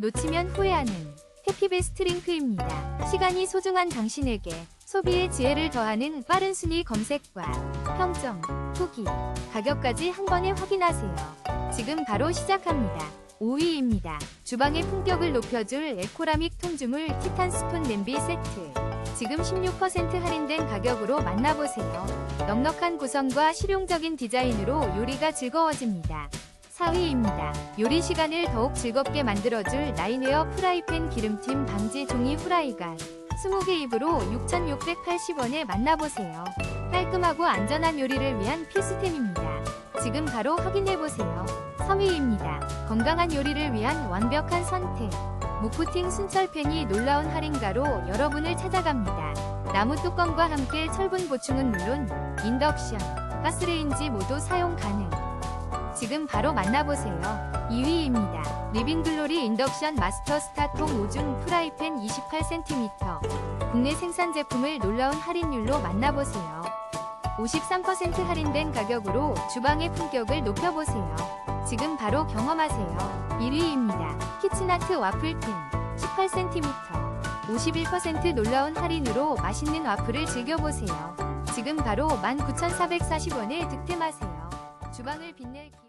놓치면 후회하는 해피베스트 링크입니다. 시간이 소중한 당신에게 소비의 지혜를 더하는 빠른 순위 검색과 평점, 후기, 가격까지 한 번에 확인하세요. 지금 바로 시작합니다. 5위입니다. 주방의 품격을 높여줄 에코라믹 통주물 티탄 스푼 냄비 세트. 지금 16% 할인된 가격으로 만나보세요. 넉넉한 구성과 실용적인 디자인으로 요리가 즐거워집니다. 4위입니다. 요리 시간을 더욱 즐겁게 만들어줄 나인웨어 프라이팬 기름팀 방지 종이 후라이가 20개 입으로 6,680원에 만나보세요. 깔끔하고 안전한 요리를 위한 필수템입니다. 지금 바로 확인해보세요. 3위입니다. 건강한 요리를 위한 완벽한 선택. 무코팅 순철팬이 놀라운 할인가로 여러분을 찾아갑니다. 나무 뚜껑과 함께 철분 보충은 물론 인덕션, 가스레인지 모두 사용 가능. 지금 바로 만나보세요. 2위입니다. 리빙글로리 인덕션 마스터 스타통 5중 프라이팬 28cm. 국내 생산 제품을 놀라운 할인율로 만나보세요. 53% 할인된 가격으로 주방의 품격을 높여보세요. 지금 바로 경험하세요. 1위입니다. 키친아트 와플tin 18cm. 51% 놀라운 할인으로 맛있는 와플을 즐겨보세요. 지금 바로 19,440원에 득템하세요. 주방을 빛낼 기...